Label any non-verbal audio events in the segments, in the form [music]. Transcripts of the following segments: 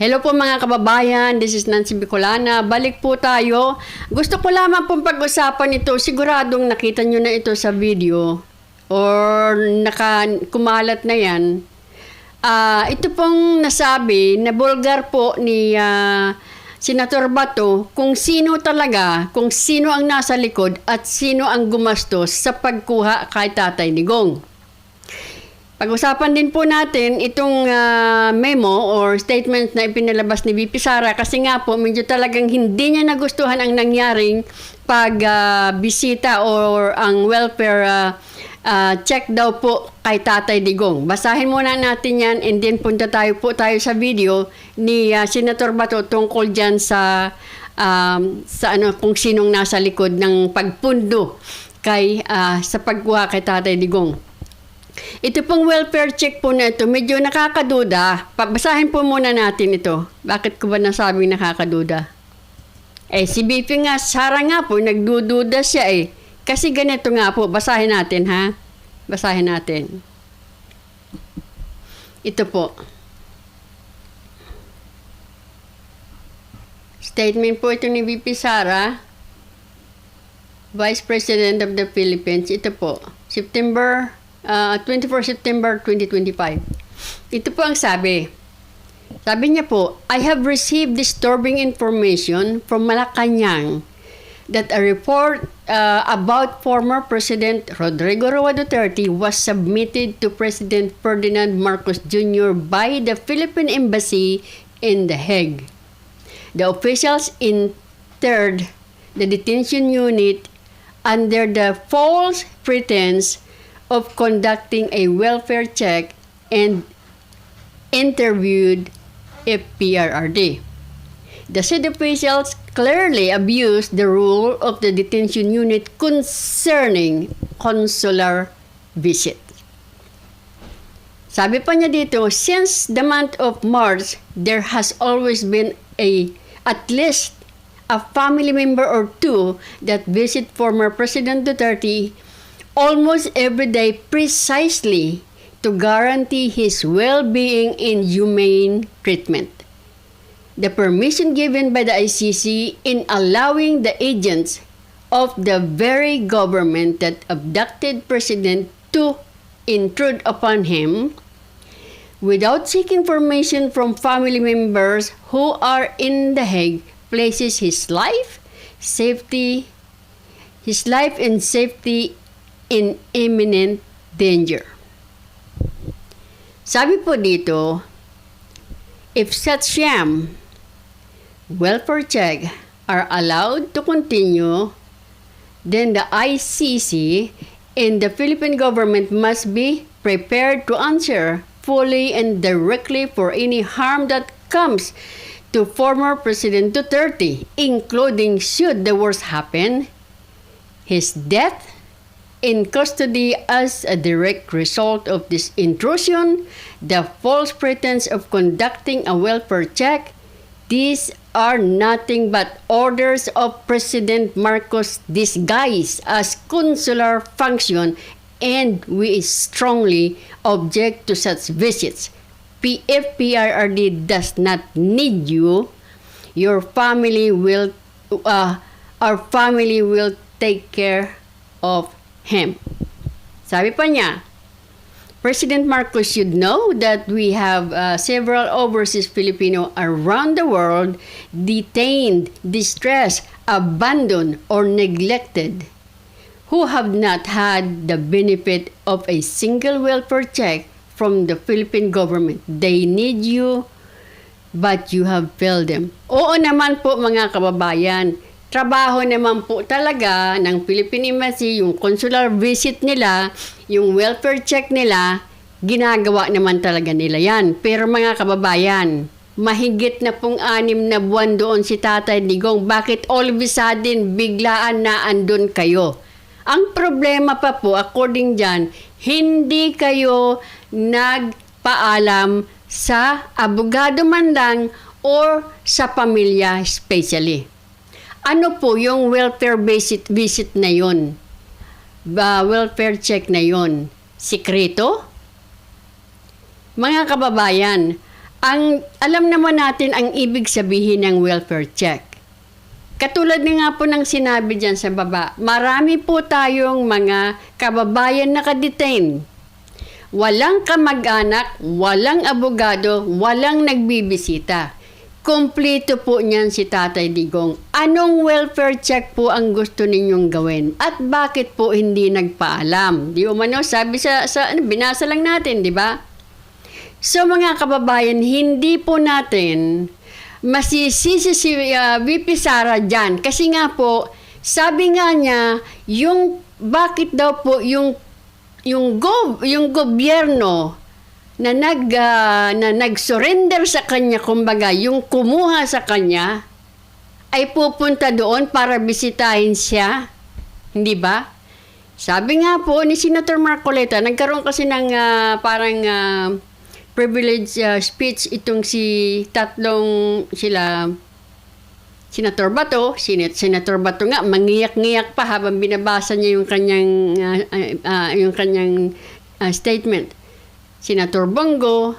Hello po mga kababayan, this is Nancy Bicolana. Balik po tayo. Gusto ko lamang pong pag-usapan ito. Siguradong nakita nyo na ito sa video or naka, kumalat na yan. Ah, ito pong nasabi na bulgar po ni ah, Senator Bato kung sino talaga, kung sino ang nasa likod at sino ang gumastos sa pagkuha kay Tatay Digong. Pag-usapan din po natin itong ah, memo or statement na ipinalabas ni VP Sara kasi nga po medyo talagang hindi niya nagustuhan ang nangyaring pag-bisita or ang welfare ah, ah, check daw po kay Tatay Digong. Basahin muna natin yan and then punta tayo po tayo sa video ni ah, Senator Bato tungkol dyan sa um, sa ano kung sinong nasa likod ng pagpundo kay ah, sa pagkuha kay Tatay Digong. Ito pong welfare check po na ito, medyo nakakaduda. Pabasahin po muna natin ito. Bakit ko ba nasabing nakakaduda? Eh, si BP nga, Sara nga po, nagdududa siya eh. Kasi ganito nga po, basahin natin ha. Basahin natin. Ito po. Statement po ito ni VP Sara, Vice President of the Philippines. Ito po, September, uh, 24 September 2025. Ito po ang sabi. Sabi niya po, I have received disturbing information from Malacanang that a report uh, about former President Rodrigo Roa Duterte was submitted to President Ferdinand Marcos Jr. by the Philippine Embassy in The Hague. The officials entered the detention unit under the false pretense of conducting a welfare check and interviewed FPRRD. The city officials clearly abused the rule of the detention unit concerning consular visit. Sabi pa niya dito, since the month of March, there has always been a at least a family member or two that visit former President Duterte almost every day precisely to guarantee his well-being and humane treatment. The permission given by the ICC in allowing the agents of the very government that abducted President to intrude upon him without seeking permission from family members who are in The Hague places his life, safety, his life and safety in imminent danger. Sabi po dito, if such sham welfare check are allowed to continue, then the ICC and the Philippine government must be prepared to answer fully and directly for any harm that comes to former President Duterte, including should the worst happen, his death in custody as a direct result of this intrusion, the false pretense of conducting a welfare check, these are nothing but orders of President Marcos disguised as consular function and we strongly object to such visits. PFPRRD does not need you. Your family will, uh, our family will take care of him. Sabi pa niya, President Marcos should know that we have uh, several overseas Filipino around the world detained, distressed, abandoned, or neglected who have not had the benefit of a single welfare check from the Philippine government. They need you, but you have failed them. Oo naman po mga kababayan, trabaho naman po talaga ng Philippine Embassy, yung consular visit nila, yung welfare check nila, ginagawa naman talaga nila yan. Pero mga kababayan, mahigit na pong anim na buwan doon si Tatay Digong. Bakit all of a sudden biglaan na andun kayo? Ang problema pa po, according dyan, hindi kayo nagpaalam sa abogado man lang or sa pamilya especially. Ano po yung welfare visit, visit na yon? Ba, welfare check na yon? Sikreto? Mga kababayan, ang alam naman natin ang ibig sabihin ng welfare check. Katulad nga po ng sinabi dyan sa baba, marami po tayong mga kababayan na kadetain. Walang kamag-anak, walang abogado, walang nagbibisita. Kompleto po niyan si Tatay Digong. Anong welfare check po ang gusto ninyong gawin? At bakit po hindi nagpaalam? Di umano, sabi sa, sa ano, binasa lang natin, di ba? So mga kababayan, hindi po natin masisisi si uh, VP Sara dyan. Kasi nga po, sabi nga niya, yung bakit daw po yung yung go, yung gobyerno na nag ah, na nag-surrender sa kanya kumbaga yung kumuha sa kanya ay pupunta doon para bisitahin siya. Hindi ba? Sabi nga po ni Senator Marcoleta nagkaroon kasi ng ah, parang ah, privilege ah, speech itong si tatlong sila Senator Bato, Senat Senator Bato nga mangiyak-ngiyak pa habang binabasa niya yung kanyang ah, ah, ah, yung kanyang ah, statement. Senator Bongo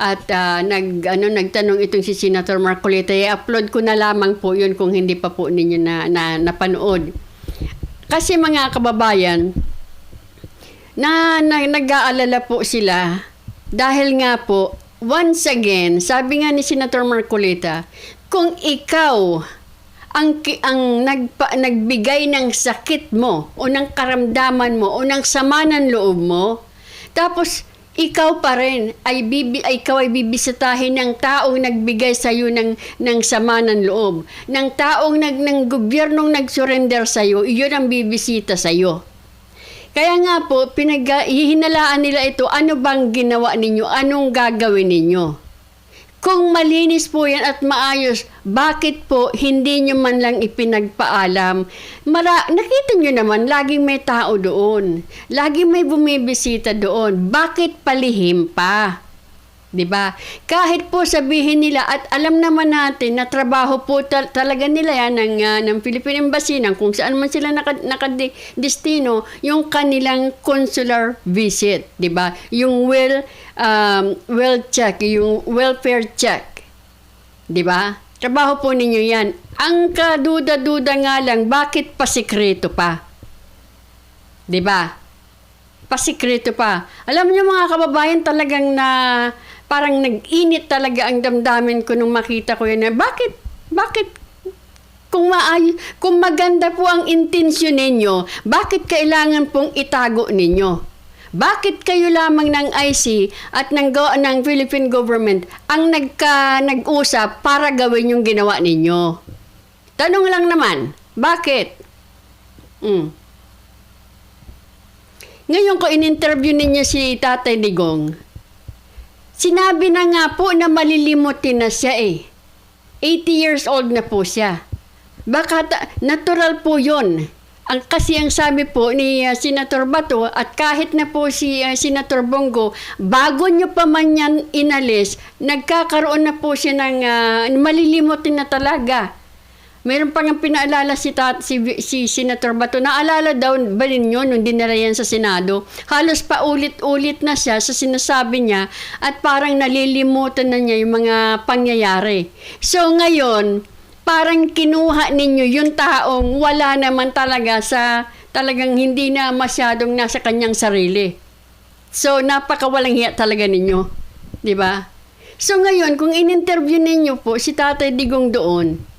at ah, nag ano nagtanong itong si Senator Marcolita, i-upload ko na lamang po 'yun kung hindi pa po ninyo na, na napanood. Kasi mga kababayan, na, na nag-aalala po sila dahil nga po once again, sabi nga ni Senator Marcolita, kung ikaw ang ang nagpa, nagbigay ng sakit mo o ng karamdaman mo o ng sama ng loob mo, tapos ikaw pa rin ay bibi ay ikaw ay bibisitahin ng taong nagbigay sa iyo ng ng sama ng loob, ng taong nag ng gobyernong nag-surrender sa iyo, iyon ang bibisita sa iyo. Kaya nga po, pinag hihinalaan nila ito, ano bang ginawa ninyo? Anong gagawin ninyo? Kung malinis po yan at maayos, bakit po hindi nyo man lang ipinagpaalam? Mara, nakita nyo naman, laging may tao doon. Laging may bumibisita doon. Bakit palihim pa? 'Di ba? Kahit po sabihin nila at alam naman natin na trabaho po tal- talaga nila yan ng, ah, ng Philippine Embassy, ng kung saan man sila naka, nakadestino, yung kanilang consular visit, 'di ba? Yung well um, well check, yung welfare check. 'Di ba? Trabaho po ninyo 'yan. Ang kaduda-duda nga lang, bakit pa sikreto pa? 'Di ba? pasikreto pa. Alam niyo mga kababayan talagang na parang nag-init talaga ang damdamin ko nung makita ko na, Bakit? Bakit? Kung maay, kung maganda po ang intensyon ninyo, bakit kailangan pong itago ninyo? Bakit kayo lamang ng IC at ng, go, ng Philippine government ang nagka, nag-usap para gawin yung ginawa ninyo? Tanong lang naman, bakit? Mm. Ngayon ko in-interview ninyo si Tatay Digong, sinabi na nga po na malilimutin na siya eh. 80 years old na po siya. Baka ta- natural po yon. Ang kasi ang sabi po ni uh, Senator Bato at kahit na po si uh, Senator Bongo, bago nyo pa man yan inalis, nagkakaroon na po siya ng uh, malilimutin na talaga. Mayroon pa nga pinaalala si, tat, si, si Senator Bato. Naalala daw ba ninyo nung dinala yan sa Senado? Halos pa ulit-ulit na siya sa sinasabi niya at parang nalilimutan na niya yung mga pangyayari. So ngayon, parang kinuha ninyo yung taong wala naman talaga sa talagang hindi na masyadong nasa kanyang sarili. So napakawalang hiya talaga ninyo. 'Di ba? So ngayon, kung in-interview ninyo po si Tatay Digong doon,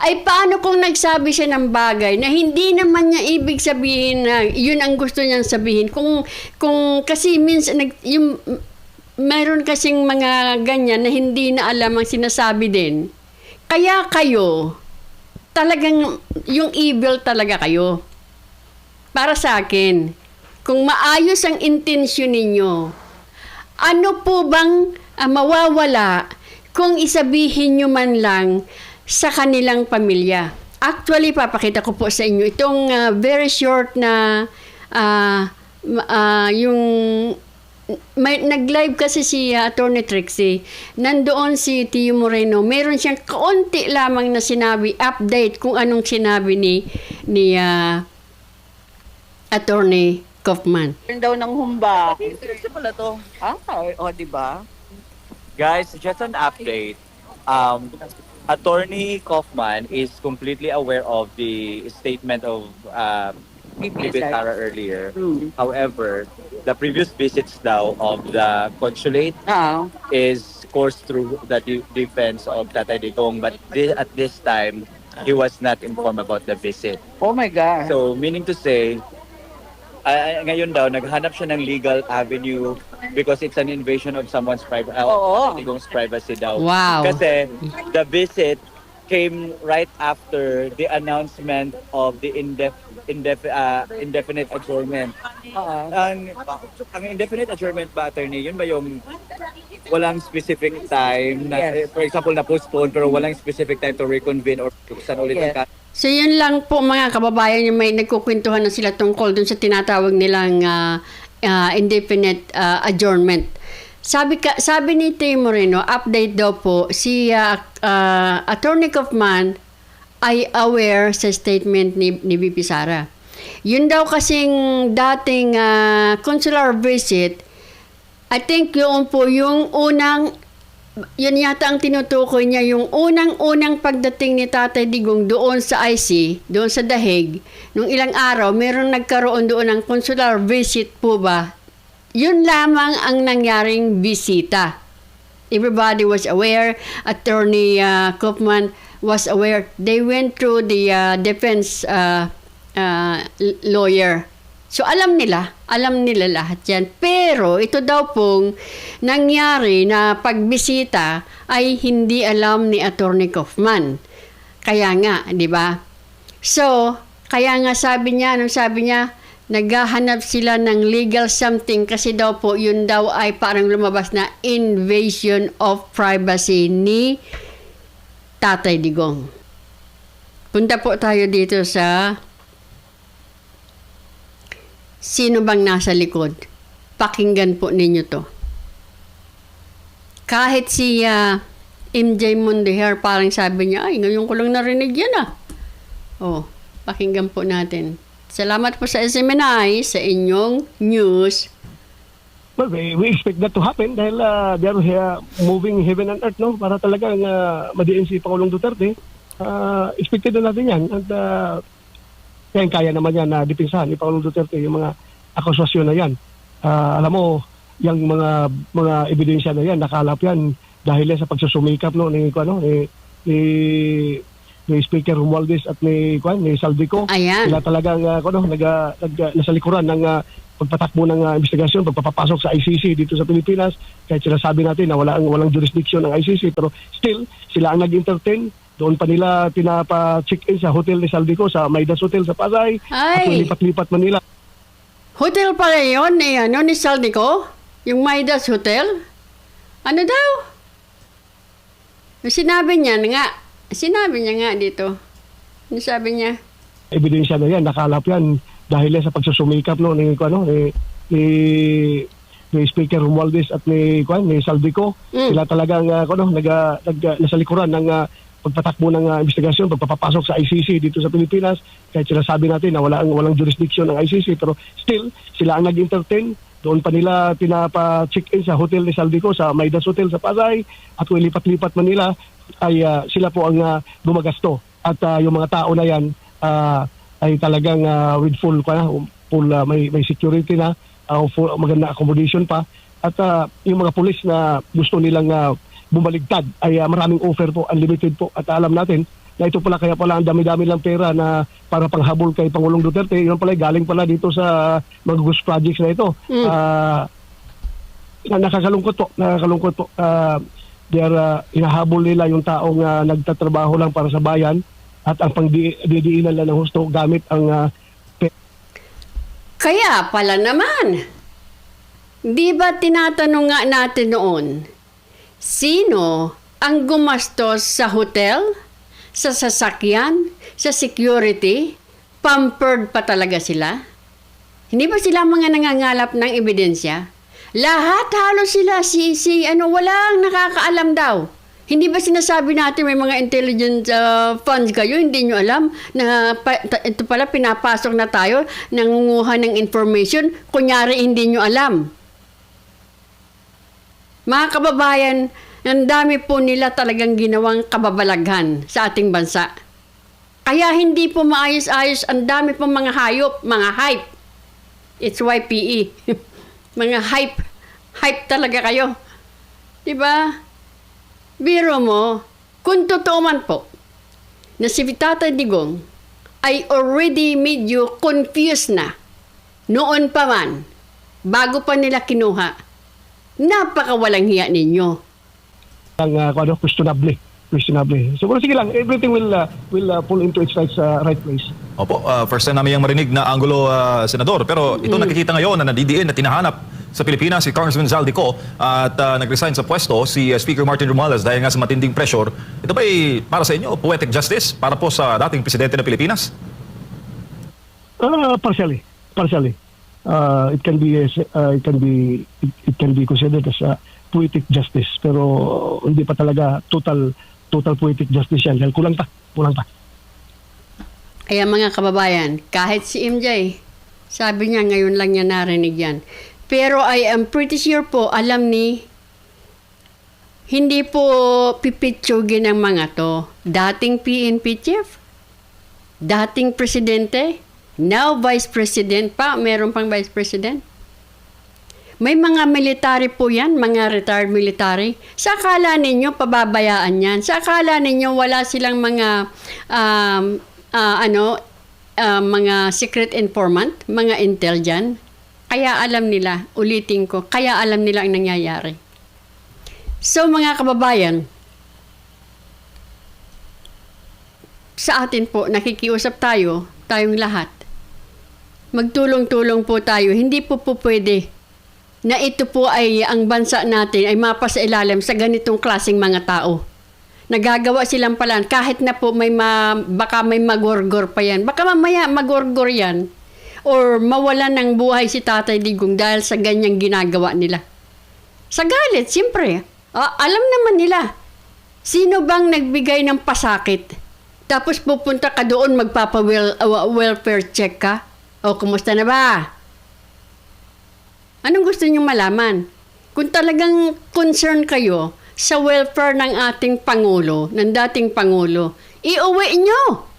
ay paano kung nagsabi siya ng bagay na hindi naman niya ibig sabihin na yun ang gusto niyang sabihin? Kung kung kasi minsan nag yung mayroon kasing mga ganyan na hindi na alam ang sinasabi din. Kaya kayo talagang yung evil talaga kayo. Para sa akin kung maayos ang intensyon ninyo ano po bang ah, mawawala kung isabihin nyo man lang sa kanilang pamilya. Actually, papakita ko po sa inyo itong ah, very short na ma- ah, yung may nag-live kasi si uh, Attorney Trixie. Nandoon si Tio Moreno. Meron siyang kaunti lamang na sinabi, update kung anong sinabi ni ni ah, Attorney Kaufman. Turn daw ng humba. Seryoso pala to. Ah, o, o di ba? Guys, just an update. Um, Attorney Kaufman is completely aware of the statement of um, VP Sara earlier. Hmm. However, the previous visits daw of the consulate Oo. is coursed through the de- defense of Tatay Digong, but thi- at this time, he was not informed about the visit. Oh my God. So, meaning to say, ah, ngayon daw, naghanap siya ng legal avenue because it's an invasion of someone's private, uh, Oo. Digong's privacy daw. Wow. Kasi the visit came right after the announcement of the indef indef uh, indefinite adjournment. Oo. Ang, ang indefinite adjournment ba, attorney, yun ba yung walang specific time na, Yes. for example, na postpone pero walang specific time to reconvene or buksan ulit Yes. ang So yun lang po mga kababayan yung may nagkukwentuhan na sila tungkol dun sa tinatawag nilang ah, ah, indefinite ah, adjournment. Sabi ka, sabi ni Tim Moreno, update daw po si ah, ah, Attorney Kaufman ay aware sa statement ni, ni VP Sara. Yun daw kasing dating ah, consular visit, I think yung po yung unang yun yata ang tinutukoy niya yung unang-unang pagdating ni Tatay Digong doon sa IC, doon sa Dahig, nung ilang araw, meron nagkaroon doon ng consular visit po ba? Yun lamang ang nangyaring bisita. Everybody was aware. Attorney uh, Kaufman was aware. They went through the uh, defense uh, uh, lawyer. So alam nila, alam nila lahat yan. Pero ito daw pong nangyari na pagbisita ay hindi alam ni Attorney Kaufman. Kaya nga, di ba? So, kaya nga sabi niya, anong sabi niya, naghahanap sila ng legal something kasi daw po yun daw ay parang lumabas na invasion of privacy ni Tatay Digong. Punta po tayo dito sa sino bang nasa likod. Pakinggan po ninyo to. Kahit si ah, MJ Mondeher parang sabi niya, ay ngayon ko lang narinig yan ah. Oh, pakinggan po natin. Salamat po sa SMNI sa inyong news. Well, we, we expect that to happen dahil uh, they're here moving heaven and earth, no? Para talagang uh, madiin si Pangulong Duterte. Uh, expected na natin yan. At uh, kaya naman yan na dipinsahan ni Pangulong Duterte yung mga akusasyon na yan. Ah, alam mo, yung mga mga ebidensya na yan, nakalap yan dahil sa pagsusumikap no, ni, ano, ni, ni, ni Speaker Romualdez at ni, kuan, ni Saldico. Ayan. Sila talagang uh, ano, nag, nag, nasa likuran ng uh, pagpatakbo ng uh, investigasyon, pagpapapasok sa ICC dito sa Pilipinas. Kahit sila sabi natin na walang, walang jurisdiction ng ICC, pero still, sila ang nag-entertain. Doon pa nila pinapa-check-in sa hotel ni Saldico, sa Maidas Hotel sa Pasay. At Ay! lipat-lipat Manila. Hotel pala yun, eh, ano, ni Saldico? Yung Midas Hotel? Ano daw? Sinabi niya nga. Sinabi niya nga dito. Ano sabi niya? ebidensya na yan, nakalap yan dahil yan sa pagsusumikap no, ni, ano, ni, ni, ni Speaker Romualdez at ni, kuan, ni Saldico. Mm. Sila talagang uh, ano, nag, nag, nasa likuran ng uh, pagpatakbo ng uh, investigasyon, pagpapapasok sa ICC dito sa Pilipinas. Kahit sila sabi natin na walang, walang jurisdiction ng ICC, pero still, sila ang nag-entertain. Doon pa nila pinapa-check-in sa hotel ni Saldico, sa Maidas Hotel sa Pasay. At kung lipat-lipat man nila, ay uh, sila po ang uh, gumagasto. At uh, yung mga tao na yan, ah, ay talagang ah, with full pa full ah, may may security na ah, full, maganda accommodation pa. At ah, yung mga pulis na gusto nilang ah, bumaligtad ay ah, maraming offer po unlimited po. At alam natin na ito pala kaya pala ang dami-dami lang pera na para panghabol kay Pangulong Duterte. Yun pala galing pala dito sa mga ghost projects na ito. Mm. Na nakakalungkot po nakakalungkot po. Ah, they are ah, hinahabol nila yung taong ah, nagtatrabaho lang para sa bayan at ang pangdidiinan lang ng husto gamit ang ah, Kaya pala naman. Di ba tinatanong nga natin noon, sino ang gumastos sa hotel, sa sasakyan, sa security? Pampered pa talaga sila? Hindi ba sila mga nangangalap ng ebidensya? Lahat halos sila, si, si ano, walang nakakaalam daw. Hindi ba sinasabi natin may mga intelligence uh, funds kayo, hindi nyo alam na pa, ito pala pinapasok na tayo, nangunguha ng information, kunyari hindi nyo alam. Mga kababayan, Ang dami po nila talagang ginawang kababalaghan sa ating bansa. Kaya hindi po maayos-ayos, ang dami po mga hayop, mga hype. It's YPE. [laughs] mga hype. Hype talaga kayo. 'Di ba? Biro mo, kung totoo man po, na si Tata Digong ay already made you confused na noon pa man, bago pa nila kinuha, napakawalang hiya ninyo. Ang uh, ano, questionable. Questionable. So, sige lang, everything will uh, will uh, pull into its right, uh, right place. Opo, ah, first time namin yung marinig na Angulo ah, Senador. Pero ito nakikita ngayon na nandidiin na tinahanap sa Pilipinas si Congressman Zaldico at ah, nag-resign sa pwesto si ah, Speaker Martin Romualdez dahil nga sa matinding pressure. Ito ba para sa inyo, poetic justice para po sa dating presidente ng Pilipinas? Uh, partially. Partially. Uh, it can be uh, it can be it, it can be considered as a poetic justice pero hindi pa talaga total total poetic justice yan dahil kulang pa kulang pa Kaya mga kababayan, kahit si MJ, sabi niya ngayon lang niya narinig yan. Pero I am pretty sure po, alam ni, hindi po pipitsugin ang mga to. Dating PNP chief, dating presidente, now vice president pa, meron pang vice president. May mga military po yan, mga retired military. Sa akala ninyo, pababayaan yan. Sa akala ninyo, wala silang mga, um, ah, ano, ah, mga secret informant, mga intel dyan. Kaya alam nila, ulitin ko, kaya alam nila ang nangyayari. So mga kababayan, sa atin po, nakikiusap tayo, tayong lahat. Magtulong-tulong po tayo. Hindi po po pwede na ito po ay ang bansa natin ay mapasa ilalim sa ganitong klasing mga tao. Nagagawa silang palan kahit na po may ma, baka may magorgor pa yan. Baka mamaya magorgor yan or mawalan ng buhay si Tatay Digong dahil sa ganyang ginagawa nila. Sa galit, siyempre. Ah, alam naman nila. Sino bang nagbigay ng pasakit? Tapos pupunta ka doon magpapa-welfare check ka? O, kumusta na ba? Anong gusto niyong malaman? Kung talagang concern kayo sa welfare ng ating Pangulo, ng dating Pangulo, iuwi nyo.